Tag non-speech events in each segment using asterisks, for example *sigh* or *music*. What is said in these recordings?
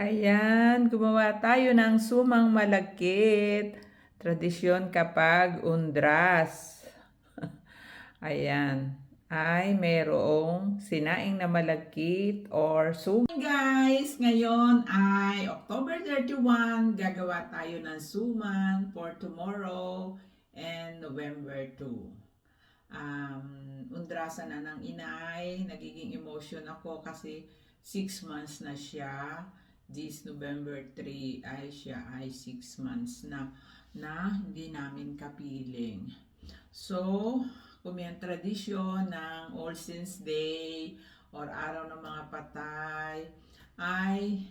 Ayan, gumawa tayo ng sumang malagkit. Tradisyon kapag undras. *laughs* Ayan, ay mayroong sinaing na malagkit or sum. Guys, ngayon ay October 31. Gagawa tayo ng suman for tomorrow and November 2 um, undrasan na ng inay, nagiging emotion ako kasi 6 months na siya. This November 3 ay siya ay 6 months na na hindi namin kapiling. So, kung may tradisyon ng All Saints Day or Araw ng mga Patay ay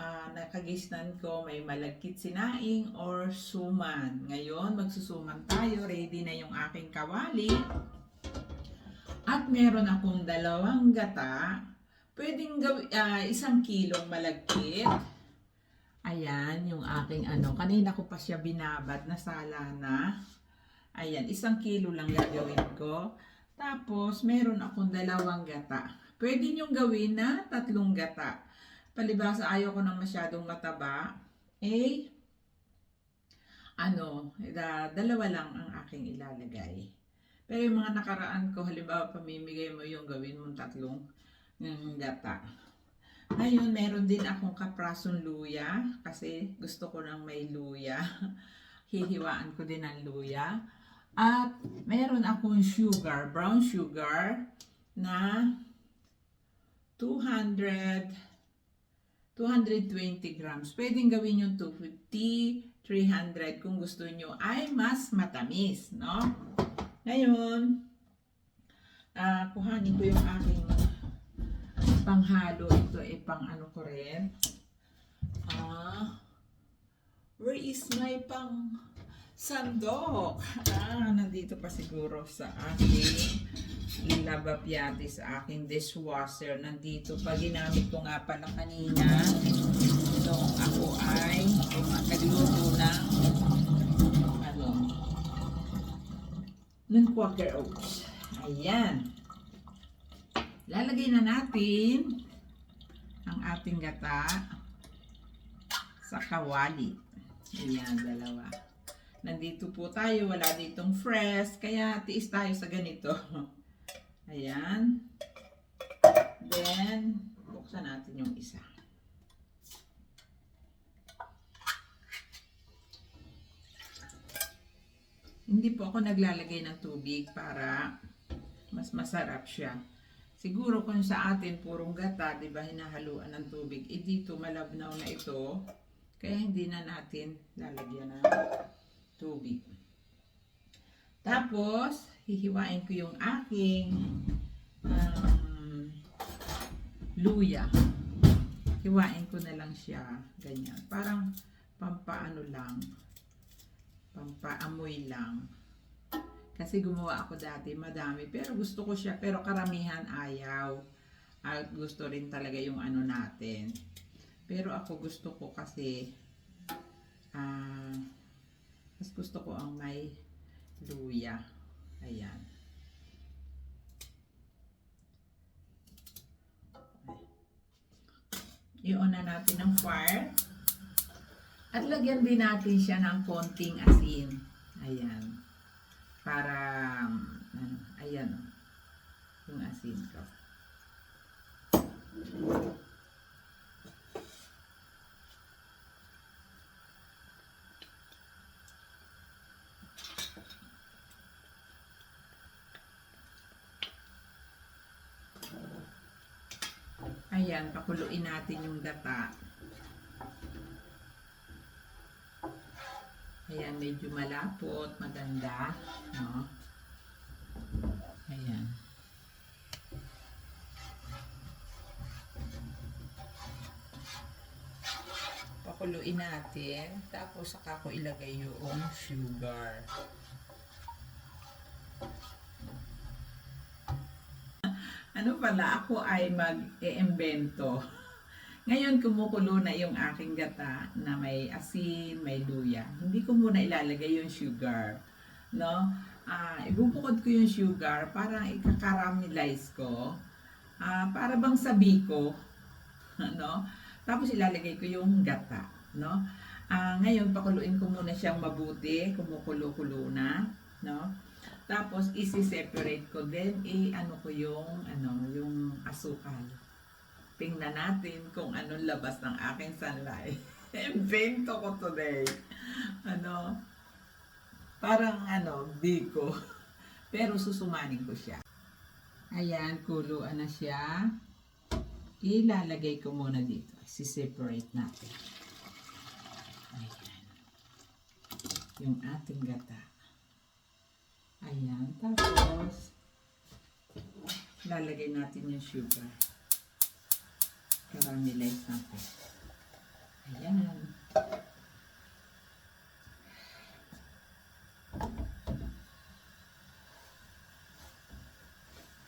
ah, nakagisnan ko may malagkit sinaing or suman. Ngayon, magsusuman tayo. Ready na yung aking kawali. At meron akong dalawang gata. Pwedeng gawi, ah, isang kilong malagkit. Ayan, yung aking ano. Kanina ko pa siya binabad. Nasala na. Ayan, isang kilo lang gagawin ko. Tapos, meron akong dalawang gata. Pwede niyong gawin na tatlong gata. Palibasa, ayaw ko nang masyadong mataba. Eh, ano, da, dalawa lang ang aking ilalagay. Pero yung mga nakaraan ko, halimbawa pamimigay mo yung gawin mong tatlong ng gata. Ngayon, meron din akong kaprasong luya kasi gusto ko ng may luya. *laughs* Hihiwaan ko din ang luya. At meron akong sugar, brown sugar na 200 220 grams. Pwedeng gawin yung 250, 300 kung gusto nyo ay mas matamis, no? Ngayon, ah kuhanin ko yung aking panghalo. Ito ay pang ano ko rin. Ah, where is my pang sandok? Ah, nandito pa siguro sa aking labapyate sa aking dishwasher. Nandito pa, ginamit ko nga pala kanina. Noong ako ay nagluto ng ano, ng Quaker Oats. Ayan. Lalagay na natin ang ating gata sa kawali. Ayan, dalawa. Nandito po tayo, wala ditong fresh, kaya tiis tayo sa ganito. *laughs* Ayan. Then, buksan natin yung isa. Hindi po ako naglalagay ng tubig para mas masarap siya. Siguro kung sa atin purong gata, 'di ba, hinahaluan ng tubig. Eh dito malabnaw na ito, kaya hindi na natin lalagyan ng tubig. Tapos, hihiwain ko yung aking um, luya. Hiwain ko na lang siya, ganyan. Parang pampaano lang, pampaamoy lang. Kasi gumawa ako dati, madami. Pero gusto ko siya, pero karamihan ayaw. At gusto rin talaga yung ano natin. Pero ako gusto ko kasi, ah, mas gusto ko ang may luya. Ayan. I-on na natin ang fire. At lagyan din natin siya ng konting asin. Ayan. Para, ano, ayan o. Yung asin ko. Ayan, pakuluin natin yung gata. Ayan, medyo malapot, maganda. No? Ayan. Pakuluin natin. Tapos saka ko ilagay yung sugar. Ano pala, ako ay mag-iimbento. Ngayon, kumukulo na yung aking gata na may asin, may luya. Hindi ko muna ilalagay yung sugar. No? Ah, ibubukod ko yung sugar para ika-caramelize ko. Ah, para bang sabi ko. *laughs* no? Tapos ilalagay ko yung gata, no? Ah, ngayon pakuluin ko muna siyang mabuti, kumukulo-kulo na, no? Tapos isi-separate ko then i-ano ko yung ano, yung asukal. Tingnan natin kung anong labas ng aking sunlight. *laughs* Invento ko today. Ano? Parang ano, biko. *laughs* Pero susumanin ko siya. Ayan, kuluan na siya. Ilalagay ko muna dito. Si-separate natin. Ayan. Yung ating gata. Ayan. Tapos, lalagay natin yung sugar. Caramelize natin. Ayan.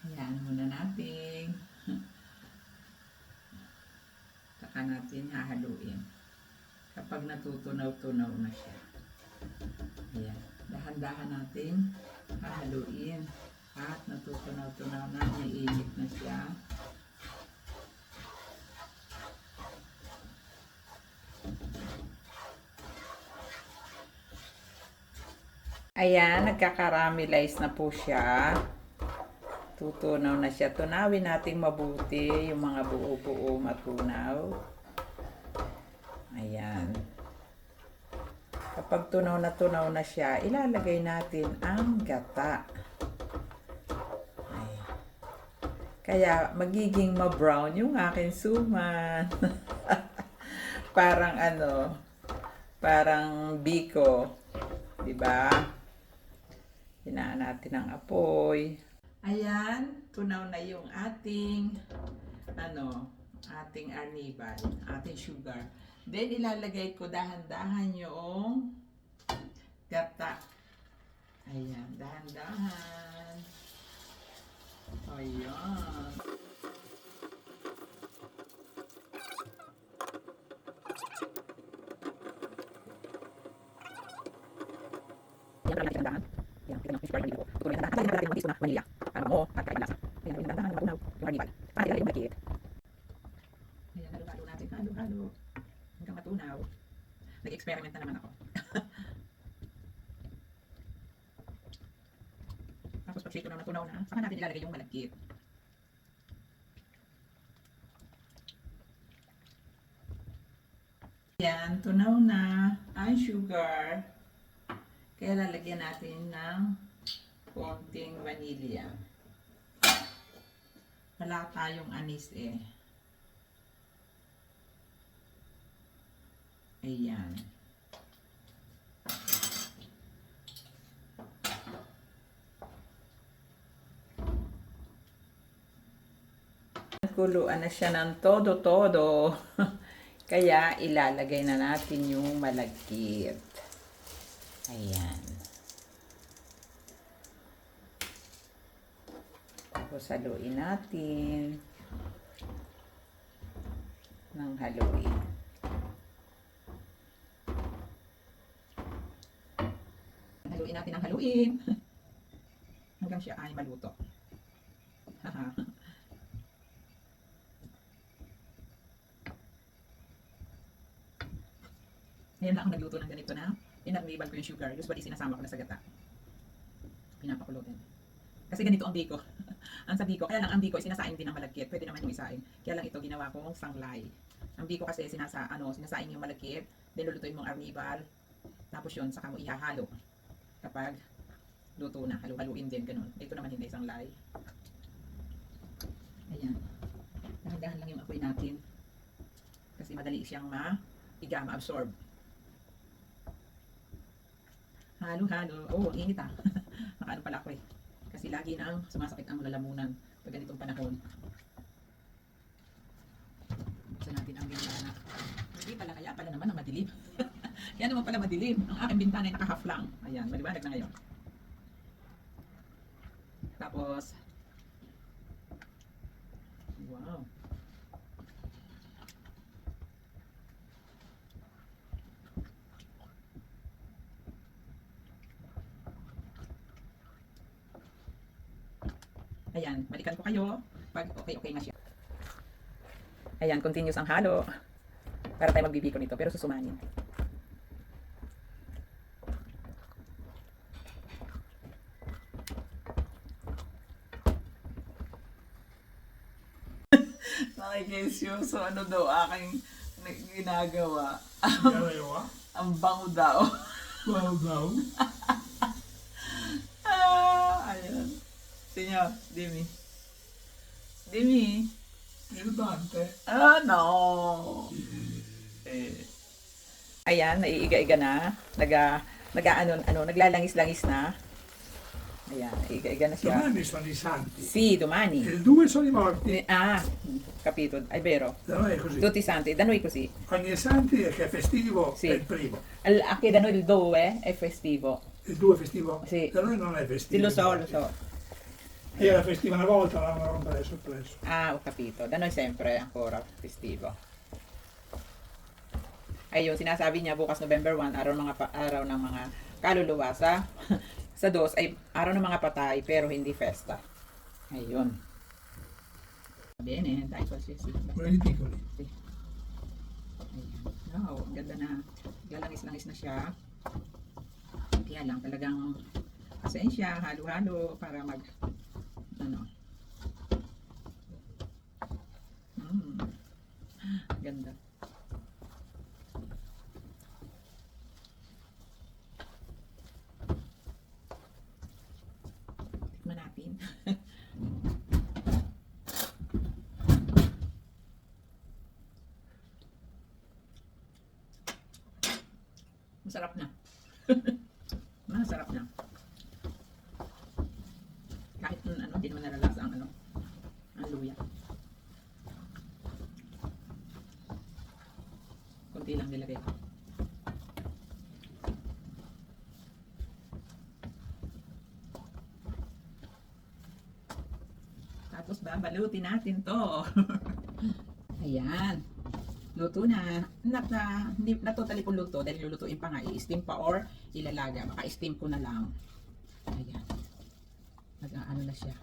Ayan muna natin. *laughs* Saka natin hahaluin. Kapag natutunaw-tunaw na siya. Ayan. Dahan-dahan natin hahaluin. At natutunaw-tunaw na, may init na siya. Ayan, nagkakaramelize na po siya. Tutunaw na siya. Tunawin natin mabuti yung mga buo-buo matunaw. Ayan. Kapag tunaw na tunaw na siya, ilalagay natin ang gata. Ayan. Kaya magiging ma-brown yung aking suman. *laughs* parang ano, parang biko. 'Di ba? Hinaan natin ang apoy. Ayan, tunaw na yung ating ano, ating arnibal, ating sugar. Then ilalagay ko dahan-dahan yung gata. Ayan, dahan-dahan. Ayan. Yan, marami natin na dito. Tutuloy na natin ng piso na vanilla. Para mo, at kaiba lasa. Ayan, yung dahan, matunaw, yung arnibal. Para yung malakit. Ayan, halo-halo natin, halo-halo. Hanggang matunaw. Nag-experiment na naman ako. Tapos pag na natunaw na, saka natin yung malagkit. Yan, tunaw na ang sugar. Kaya lalagyan natin ng konting vanilla. Wala tayong anis eh. Ayan. Kuluan na siya ng todo-todo. *laughs* Kaya ilalagay na natin yung malagkit. Ayan. Tapos haluin natin. Nang haluin. Haluin natin ang haluin. *laughs* Hanggang siya ay maluto. Ngayon lang ako nagluto ng ganito na inarnibal ko yung sugar. Usually sinasama ko na sa gata. Pinapakulo din. Kasi ganito ang biko. *laughs* ang sa biko, kaya lang ang biko, sinasaing din ang malagkit. Pwede naman yung isaing. Kaya lang ito ginawa kong sanglay. Ang biko kasi sinasa, ano, sinasaing yung malagkit, then lulutuin mong arnibal, tapos yun, saka mo ihahalo. Kapag luto na, halu-haluin din, ganun. Ito naman hindi sanglay. Ayan. Dahan-dahan lang yung apoy natin. Kasi madali siyang ma-iga, ma-absorb. Halo-halo. Oh, init ah. *laughs* Nakaano pala ako eh. Kasi lagi na ang sumasakit ang lalamunan pag ganitong panahon. Buksan natin ang bintana. Hindi pala kaya pala naman ang madilim. *laughs* Kaya naman pala madilim. Ang aking bintana ay naka-half lang. Ayan, maliwanag na ngayon. Tapos, wow. Ayan, balikan ko kayo pag okay-okay na siya. Ayan, continuous ang halo. Para tayo magbibiko nito, pero susumanin. *laughs* Nakikisyoso, ano daw aking ginagawa. *laughs* Ang bango daw. Wow daw. *laughs* Sinyo, Dimi. Dimi. Il Dante. Ah, no. Eh. Ayan, naiiga-iga na. Naga, naga ano, ano, naglalangis-langis na. Ayan, naiiga-iga na siya. Domani sono i santi. Si, domani. Il 2 sono i morti. Eh, Ah, capito, è vero. Da noi è così. Tutti i santi, da noi così. Ogni santi è che è festivo Sì. è il primo. Al- Anche da noi il 2 è festivo. Il 2 è festivo? Sì. Da noi non è Sì, festivo. lo so, lo so. Era festivo una volta, l'hanno roba adesso. Ah, ho capito. Da noi sempre ancora festivo. Ayun, sinasabi niya bukas November 1, araw ng mga pa- araw ng mga kaluluwa sa sa dos ay araw ng mga patay pero hindi festa. Ayun. Bene, dai qualsiasi. Quelli piccoli. Ayan. Wow, ang ganda na. Lalangis-langis na siya. Kaya lang talagang pasensya, halo-halo para mag ano. Mm. Ganda. Tikman natin. *laughs* Masarap na. *laughs* Masarap na. Kahit mm, ano, hindi naman nalalasa ang ano, ang luya. Kunti lang nilagay ko. Tapos babalutin natin to. *laughs* Ayan. Luto na. Not na, na totally kung luto dahil lulutuin pa nga. I-steam pa or ilalaga. Baka steam ko na lang. Ayan. Nag-ano na siya.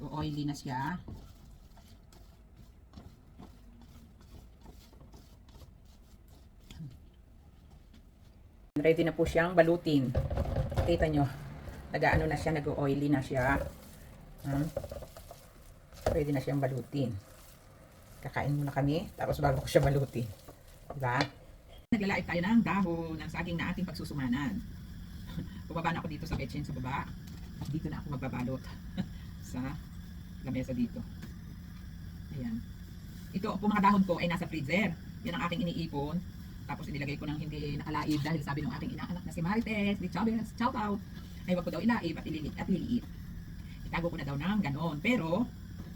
O oily na siya. Ready na po siyang balutin. Kita nyo. Nag-ano na siya, nag-oily na siya. Hmm? Ready na siyang balutin. Kakain muna kami, tapos bago ko siya balutin. Diba? Naglalaip tayo ng dahon ng saging na ating pagsusumanan. *laughs* Bumaba na ako dito sa kitchen sa baba. At dito na ako magbabalot *laughs* sa lamesa dito. Ayan. Ito, po mga dahon ko ay nasa freezer. Yan ang aking iniipon. Tapos inilagay ko ng hindi nakalaib dahil sabi ng aking inaanak na si Marites, ni Chavez, shout out. Ay wag ko daw ilaib at ililit at liliit. Itago ko na daw ng ganon. Pero,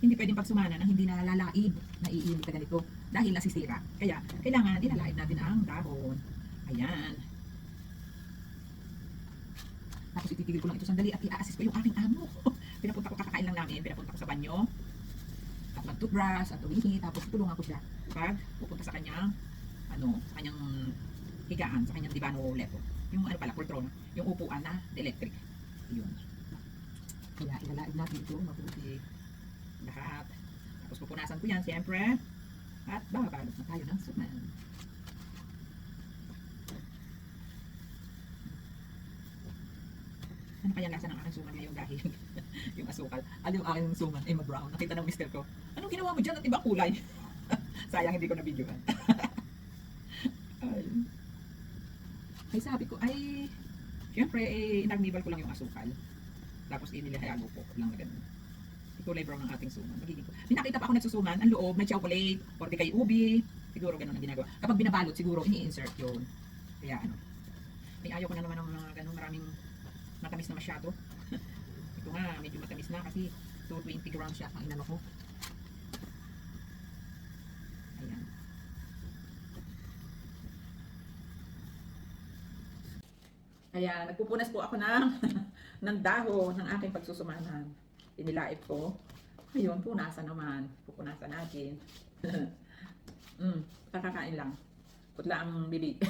hindi pwedeng pagsumana ng hindi nalalaib na iinit ka ganito dahil nasisira. Kaya, kailangan ilalaib natin ang dahon. Ayan. Tapos ititigil ko lang ito sandali at i-assist ko yung aking amo. *laughs* pinapunta ko kakakain lang namin, pinapunta ko sa banyo. At mag-toothbrush at umihi. Tapos tulungan ko siya pag pupunta sa kanyang ano, sa kanyang higaan, sa kanyang divano lepo. Yung ano pala, poltrona. Yung upuan na electric. Yun. Kaya ilalaib natin ito mabuti. Lahat. Tapos pupunasan ko yan, siyempre. At babalot na tayo ng suman. Ano kaya lasa ng aking suman ngayon dahil *laughs* yung asukal. Alam yung aking suman ay mag-brown. Nakita ng mister ko. Anong ginawa mo dyan at ibang kulay? *laughs* Sayang hindi ko na-videoan. *laughs* ay. ay sabi ko, ay Siyempre, eh, inagnibal ko lang yung asukal. Tapos inilahago ko lang na ganun. Kulay brown ng ating suman. Magiging ko. May pa ako nagsusuman, ang loob, may chocolate, or kay ubi. Siguro ganun ang ginagawa. Kapag binabalot, siguro ini-insert yun. Kaya ano. May ayaw ko na naman ng mga ganun, maraming matamis na masyado. *laughs* Ito nga, medyo matamis na kasi 220 grams siya ang inano ko. Ayan. Kaya nagpupunas po ako ng, *laughs* ng dahon ng aking pagsusumanan. Inilaip ko. Ayun, punasan naman. Pupunasan natin. *laughs* mm, kakakain lang. Putla ang bibig. *laughs*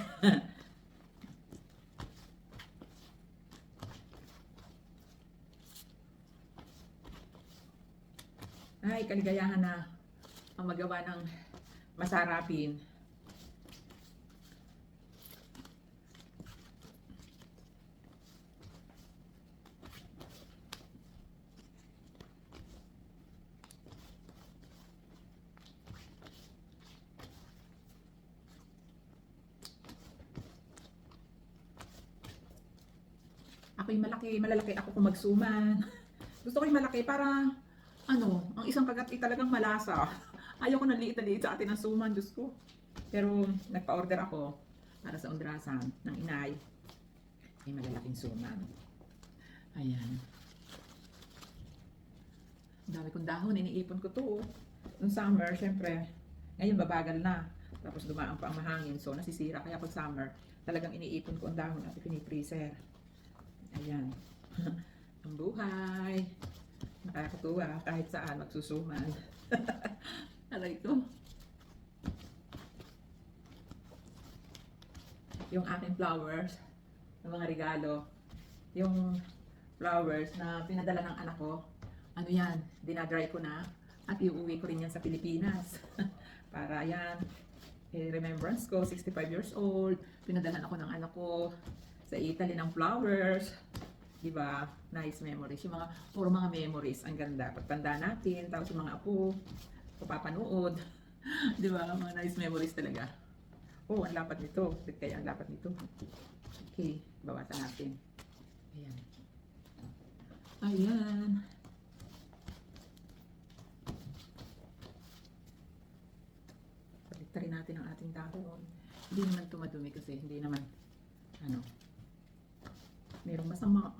Ay, kaligayahan na ang magawa ng masarapin. Ako yung malaki, malalaki ako kung magsuman. *laughs* Gusto ko yung malaki para, ano, ang isang kagat ay talagang malasa. *laughs* Ayaw ko na liit na liit sa atin ng suman, Diyos ko. Pero nagpa-order ako para sa undrasan ng inay. May malalaking suman. Ayan. Ang dami kong dahon, iniipon ko to. Nung summer, syempre, ngayon babagal na. Tapos dumaan pa ang mahangin, so nasisira. Kaya pag summer, talagang iniipon ko ang dahon at pinipreser. Ayan. *laughs* ang buhay. Nakakatuwa kahit saan magsusuman. *laughs* Aray ko. Yung aking flowers, ng mga regalo, yung flowers na pinadala ng anak ko, ano yan, dinadry ko na at iuwi ko rin yan sa Pilipinas. *laughs* Para yan, eh, remembrance ko, 65 years old, pinadala ako ng anak ko sa Italy ng flowers. Di ba? Nice memories. Yung mga, puro mga memories. Ang ganda. Pagtanda natin, tapos yung mga apo, papapanood. *laughs* Di ba? Mga nice memories talaga. Oh, ang lapat nito. Kaya ang lapat nito? Okay, bawasan natin. Ayan. Ayan. Baliktarin natin ang ating dahon. Hindi naman tumadumi kasi hindi naman, ano, merong masama.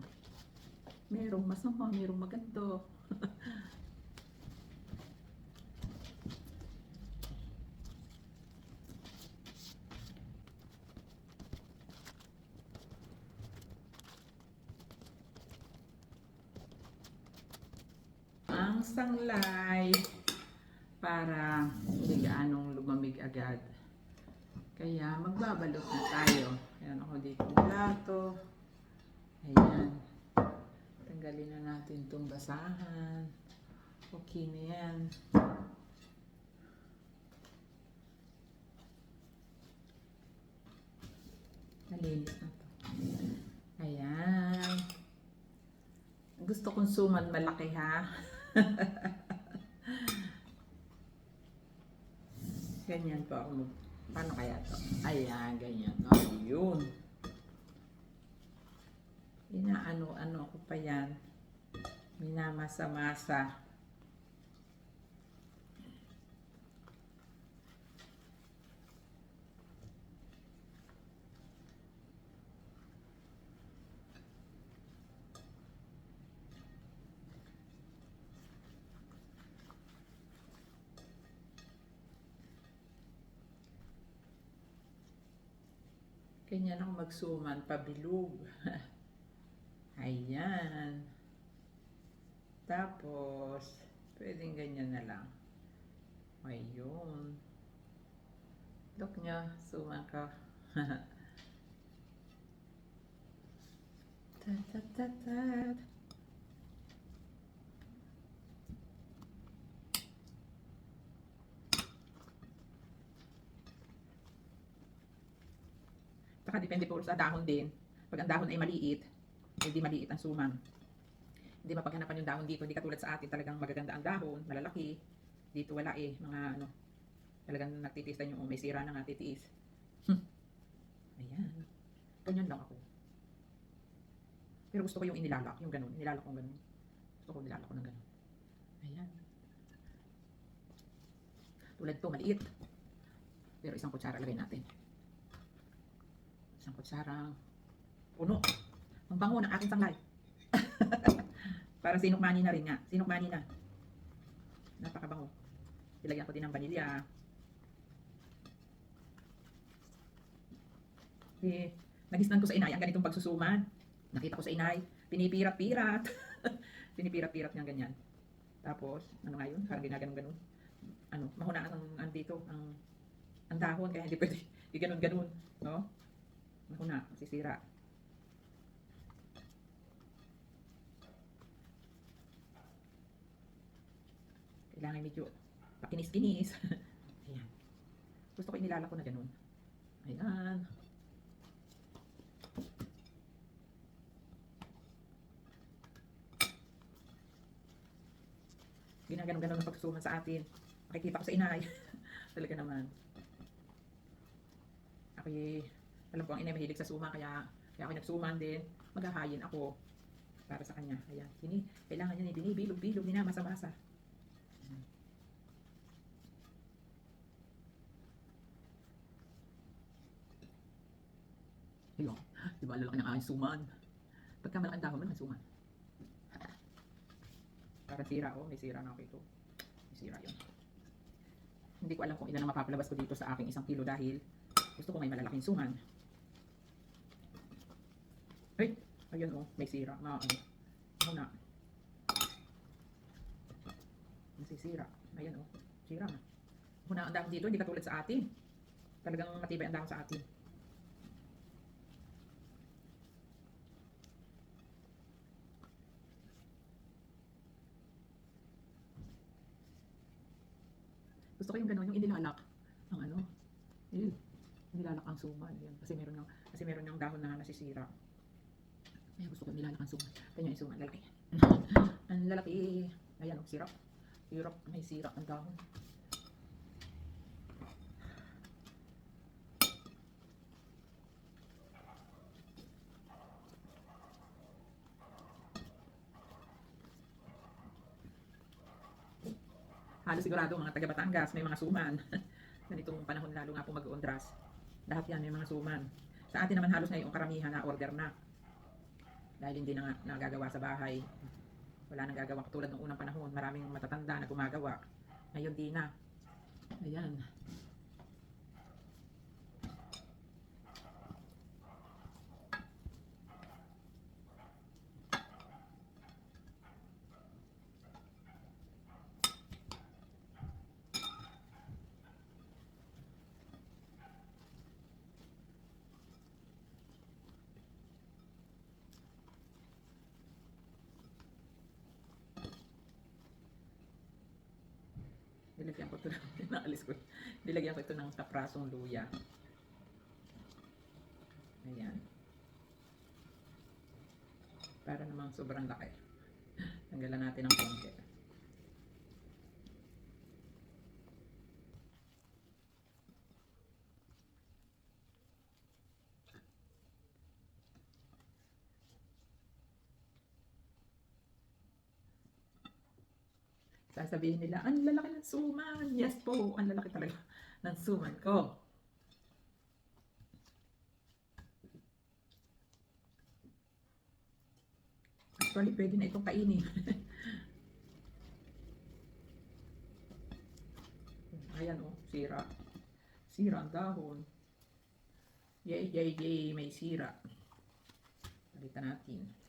Merong masama, merong maganda. ang sanglay para hindi gaanong lumamig agad. Kaya magbabalot na tayo. Ayan ako dito plato. Ayan. Tanggalin na natin itong basahan. Okay na yan. Nalinis na to. Ayan. Gusto kong suman malaki ha. *laughs* *laughs* ganyan po ako. Paano kaya to? Ayan, ganyan. Ayun. Inaano-ano ko pa yan. Minamasa-masa. Ganyan ako magsuman, pabilog. *laughs* Ayan. Tapos, pwedeng ganyan na lang. Ayun. Look niya, suman ka. ta ta ta ta. Saka depende po sa dahon din. Pag ang dahon ay maliit, hindi maliit ang suman. Hindi mapaghanapan yung dahon dito. Hindi katulad sa atin talagang magaganda ang dahon, malalaki. Dito wala eh, mga ano, talagang nagtitiis tayo yung may sira na nga titiis. Hmm. Ayan. Ganyan lang ako. Pero gusto ko yung inilalak, yung ganun. Inilalak ko ganun. Gusto ko nilalak ko ng ganun. Ayan. Tulad to, maliit. Pero isang kutsara lagay natin. Isang kutsarang puno. Ang bango ng aking sanglay. *laughs* Para sinukmani na rin nga. Sinukmani na. Napakabango. Ilagyan ko din ng vanilya. Eh, nagisnan ko sa inay ang ganitong pagsusuman. Nakita ko sa inay, pinipirat-pirat. *laughs* pinipirat-pirat niya ganyan. Tapos, ano nga yun? Parang ginaganong-ganon. Ano, mahunaan ang, ang dito, ang, ang dahon, kaya hindi pwede, hindi *laughs* ganon-ganon. No? Mahuna, masisira. Kailangan medyo pakinis-kinis. *laughs* Ayan. Gusto ko inilala ko na ganun. Ayan. Ginaganon-ganon ang pagsusuman sa atin. Makikita ko sa inay. *laughs* Talaga naman. Ako alam ko ang inay mahilig sa suma kaya kaya ako nagsuman din. Maghahayin ako para sa kanya. Ayan. Ini, kailangan niya ni binibilog-bilog, minamasa-masa. Ayun. Di ba lalaki ng aking suman? Pagka malaki ang dahon, malaki ang suman. Parang sira, oh. May sira na ako ito. May sira yun. Hindi ko alam kung ilan ang mapapalabas ko dito sa aking isang kilo dahil gusto ko may malalaking suman. Ay! Ayun, oh. May sira. Na, ano. Muna. Nasisira. Ayan, oh. Sira na. Muna ang dahon dito, hindi katulad sa atin. Talagang matibay ang dahon sa atin. Gusto ko yung gano'n, yung inilalak ang ano. Ew, inilalak ang suman. Yan. Kasi meron ng, kasi meron ng dahon na nasisira. Kaya gusto ko yung nilalak ang suman. Kanya yung suman, lalaki. ang lalaki. Ayan, oh, sirap. Sirap, may sira ang dahon. halos sigurado mga taga Batangas may mga suman. *laughs* Ganitong panahon lalo nga po mag-uundras. Lahat yan may mga suman. Sa atin naman halos ngayong karamihan na order na. Dahil hindi na nagagawa sa bahay. Wala nang gagawa katulad ng unang panahon. Maraming matatanda na gumagawa. Ngayon di na. Ayan. Nilagyan ko ito ng, *laughs* naalis ko. Nilagyan ko ito ng kaprasong luya. Ayan. Para namang sobrang laki. Tanggalan natin ng konti. Sasabihin nila, ang lalaki ng suman. Yes po, ang lalaki talaga *laughs* ng suman ko. Actually, pwede na itong kainin. *laughs* Ayan oh, sira. Sira ang dahon. Yay, yay, yay, may sira. Palitan natin.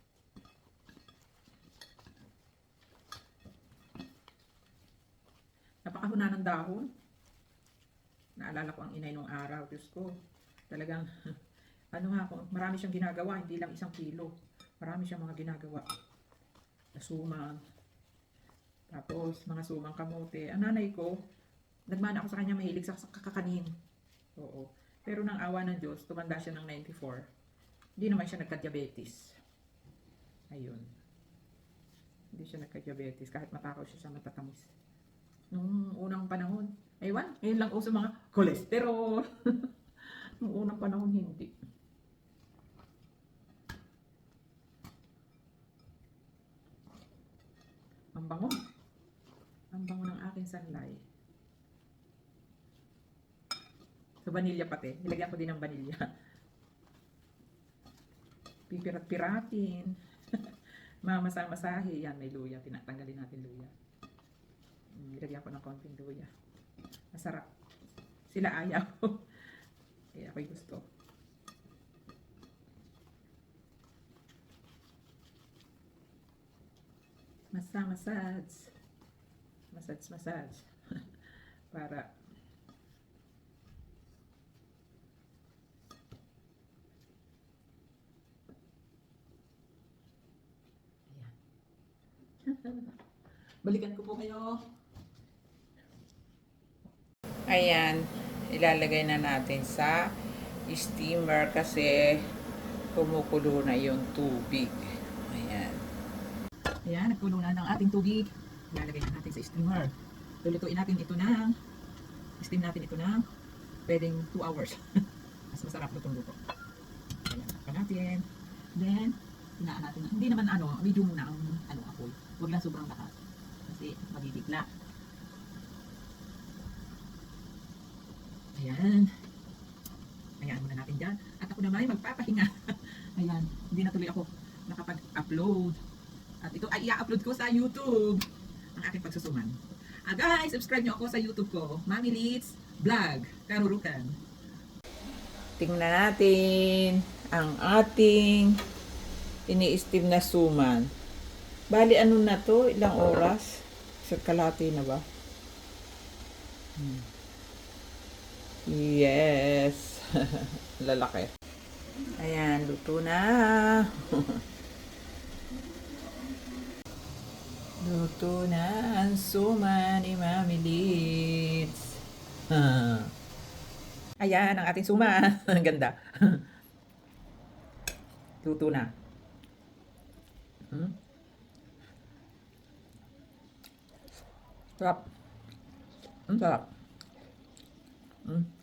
Napakahuna ng dahon. Naalala ko ang inay nung araw. Diyos ko, talagang, *laughs* ano nga, marami siyang ginagawa, hindi lang isang kilo. Marami siyang mga ginagawa. Suman. Tapos, mga sumang kamote. Ang nanay ko, nagmana ako sa kanya mahilig sa sa kakakanin. Oo. Pero nang awa ng Diyos, tumanda siya ng 94. Hindi naman siya nagka-diabetes. Ayun. Hindi siya nagka-diabetes kahit matakaw siya sa matatamis nung unang panahon. Ewan, ngayon lang uso mga cholesterol. *laughs* nung unang panahon, hindi. Ang bango. Ang bango ng aking sanlay. Sa vanilya pati. Nilagyan ko din ng vanilya. *laughs* Pipirat-piratin. *laughs* Mamasa-masahe. Yan, may luya. Tinatanggalin natin luya. Nilagyan ko ng konting luya. Masarap. Sila ayaw. *laughs* Kaya ako'y gusto. Masa massage. Massage massage. *laughs* Para. *laughs* Balikan ko po kayo Ayan, ilalagay na natin sa steamer kasi kumukulo na yung tubig. Ayan. Ayan, nagkulo na ng ating tubig. Ilalagay na natin sa steamer. Lulutuin natin ito ng, steam natin ito ng pwedeng 2 hours. *laughs* Mas masarap lutong luto. Ayan, takpan natin. Then, hinaan natin. Hindi naman ano, medium muna ang ano, apoy. Huwag lang sobrang lakas. Kasi mabibigla. Ayan. Ayan muna natin dyan. At ako naman ay magpapahinga. *laughs* Ayan, hindi na tuloy ako nakapag-upload. At ito ay i-upload ko sa YouTube. Ang aking pagsusuman. Ah guys, subscribe nyo ako sa YouTube ko. Mami Litz Vlog. Karurukan. Tingnan natin ang ating ini-steam na suman. Bali, ano na to? Ilang oras? Sa kalati na ba? Hmm. Yes. *laughs* Lalaki. Ayan, luto na. *laughs* luto na ang suma ni Mami Litz. *laughs* Ayan, ang ating suma. ang ganda. luto na. Hmm? Sarap. Ang sarap. Mm.